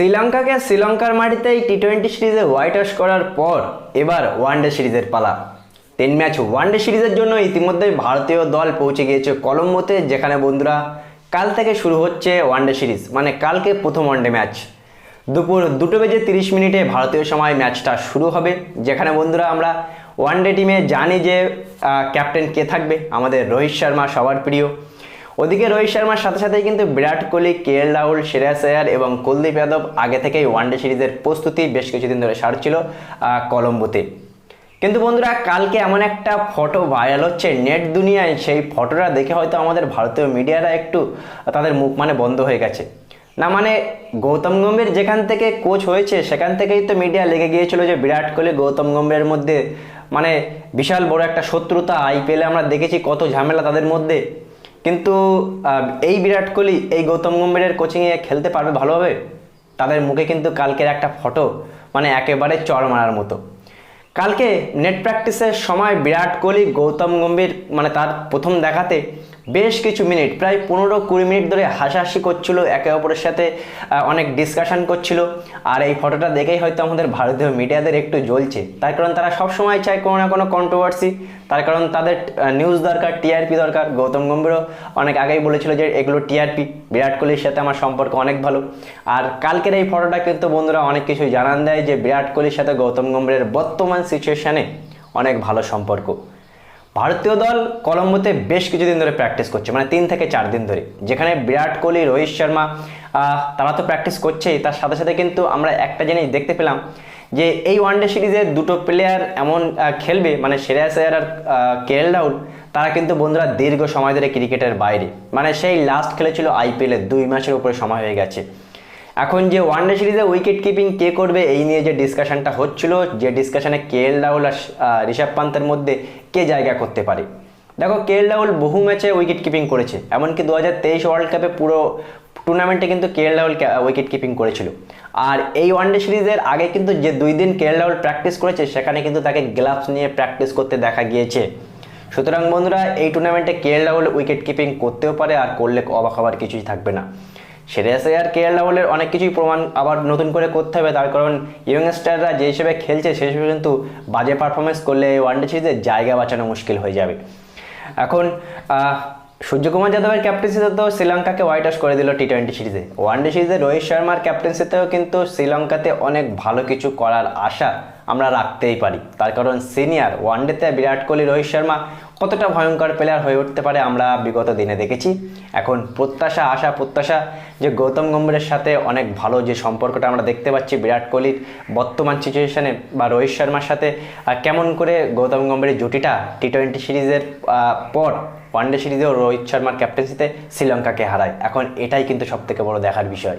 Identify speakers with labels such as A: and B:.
A: শ্রীলঙ্কাকে শ্রীলঙ্কার মাটিতেই T twenty সিরিজে হোয়াইট ওয়াশ করার পর এবার ওয়ানডে সিরিজের পালা। তিন ম্যাচ ওয়ানডে সিরিজের জন্য ইতিমধ্যেই ভারতীয় দল পৌঁছে গিয়েছে কলম্বোতে, যেখানে বন্ধুরা কাল থেকে শুরু হচ্ছে ওয়ানডে সিরিজ মানে কালকে প্রথম ওয়ানডে ম্যাচ। দুপুর দুটো বেজে তিরিশ মিনিটে ভারতীয় সময় ম্যাচটা শুরু হবে, যেখানে বন্ধুরা আমরা ওয়ানডে টিমে জানি যে ক্যাপ্টেন কে থাকবে। আমাদের রোহিত শর্মা সবার প্রিয়। ওদিকে রোহিত শর্মার সাথে সাথেই কিন্তু বিরাট কোহলি, কে এল রাহুল শ্রেয়াস আয়ার এবং কুলদীপ যাদব আগে থেকেই ওয়ানডে সিরিজের প্রস্তুতি বেশ কিছুদিন ধরে সারছিল কলম্বোতে। কিন্তু বন্ধুরা, কালকে এমন একটা ফটো ভাইরাল হচ্ছে, নেট দুনিয়ায় সেই ফটোটা দেখে হয়তো আমাদের ভারতীয় মিডিয়ারা একটু তাদের মুখ মানে বন্ধ হয়ে গেছে। না মানে গৌতম গম্ভীর যেখান থেকে কোচ হয়েছে, সেখান থেকেই তো মিডিয়া লেগে গিয়েছিল যে বিরাট কোহলি গৌতম গম্ভীরের মধ্যে মানে বিশাল বড় একটা শত্রুতা আইপিএলে আমরা দেখেছি কত ঝামেলা তাদের মধ্যে। কিন্তু এই বিরাট কোহলি এই গৌতম গম্ভীরের কোচিংয়ে খেলতে পারবে ভালোভাবে? তাদের মুখে কিন্তু কালকের একটা ফটো মানে একেবারে চর মারার মতো। কালকে নেট প্র্যাকটিসের সময় বিরাট কোহলি, গৌতম গম্ভীর মানে তার প্রথম দেখাতে বেশ কিছু মিনিট, প্রায় পনেরো কুড়ি মিনিট ধরে হাসাহাসি করছিল, একে অপরের সাথে অনেক ডিসকাশন করছিল। আর এই ফটোটা দেখেই হয়তো আমাদের ভারতীয় মিডিয়াদের একটু জ্বলছে। তার কারণ তারা সব সময় চায় কোনো না কোনো কন্ট্রোভার্সি তার কারণ তাদের নিউজ দরকার টিআরপি দরকার। গৌতম গম্ভীরও অনেক আগেই বলেছিল যে এগুলো টিআরপি বিরাট কোহলির সাথে আমার সম্পর্ক অনেক ভালো। আর কালকের এই ফটোটা কিন্তু বন্ধুরা অনেক কিছুই জানান দেয় যে বিরাট কোহলির সাথে গৌতম গম্ভীরের বর্তমান সিচুয়েশানে অনেক ভালো সম্পর্ক। ভারতীয় দল কলম্বোতে বেশ কিছুদিন ধরে প্র্যাকটিস করছে মানে তিন থেকে চার দিন ধরে। যেখানে বিরাট কোহলি, রোহিত শর্মা তারা তো প্র্যাকটিস করছেই। তার সাথে সাথে কিন্তু আমরা একটা জিনিস দেখতে পেলাম যে এই ওয়ানডে সিরিজে দুটো প্লেয়ার এমন খেলবে মানে শ্রেয়াস আয়ার আর কে রাহুল, তারা কিন্তু বন্ধুরা দীর্ঘ সময় ধরে ক্রিকেটের বাইরে। মানে সেই লাস্ট খেলেছিল আইপিএলে দুই মাসের উপরে সময় হয়ে গেছে। এখন যে ওয়ানডে সিরিজে উইকেট কিপিং কে করবে, এই নিয়ে যে ডিসকাশনটা হচ্ছিল, যে ডিসকাশনে কে এল রাহুল আর ঋষভ পান্তের মধ্যে কে জায়গা করতে পারে? দেখো কে এল রাহুল বহু ম্যাচে উইকেট কিপিং করেছে, এমনকি দু হাজার তেইশ ওয়ার্ল্ড কাপে পুরো টুর্নামেন্টে কিন্তু K L Rahul wicket keeping করেছিল। আর এই ওয়ানডে সিরিজের আগে কিন্তু যে দুই দিন কে এল রাহুল প্র্যাকটিস করেছে, সেখানে কিন্তু তাকে গ্লাভস নিয়ে প্র্যাকটিস করতে দেখা গিয়েছে। সুতরাং বন্ধুরা, এই টুর্নামেন্টে K L Rahul wicket keeping করতেও পারে, আর করলে অবাক হওয়ার কিছুই থাকবে না। শ্রেয়াস আয়ার কে এল রাহুলের অনেক কিছুই প্রমাণ আবার নতুন করে করতে হবে, তার কারণ ইয়ংস্টাররা যে হিসেবে খেলছে সেই হিসেবে কিন্তু বাজে পারফরমেন্স করলে ওয়ানডে সিরিজে জায়গা বাঁচানো মুশকিল হয়ে যাবে। এখন সূর্যকুমার যাদবের ক্যাপ্টেন্সিতে তো শ্রীলঙ্কাকে হোয়াইট ওয়াশ করে দিল টি টোয়েন্টি সিরিজে ওয়ানডে সিরিজে রোহিত শর্মার ক্যাপ্টেন্সিতেও কিন্তু শ্রীলঙ্কাতে অনেক ভালো কিছু করার আশা আমরা রাখতেই পারি। তার কারণ সিনিয়র ওয়ানডেতে বিরাট কোহলি, রোহিত শর্মা কতটা ভয়ঙ্কর প্লেয়ার হয়ে উঠতে পারে আমরা বিগত দিনে দেখেছি। এখন প্রত্যাশা, আশা, প্রত্যাশা যে গৌতম গম্ভীরের সাথে অনেক ভালো যে সম্পর্কটা আমরা দেখতে পাচ্ছি বিরাট কোহলির বর্তমান সিচুয়েশানে বা রোহিত শর্মার সাথে কেমন করে গৌতম গম্ভীরের জুটিটা টি টোয়েন্টি সিরিজের পর ওয়ানডে সিরিজেও রোহিত শর্মার ক্যাপ্টেন্সিতে শ্রীলঙ্কাকে হারায়। এখন এটাই কিন্তু সবথেকে বড় দেখার বিষয়।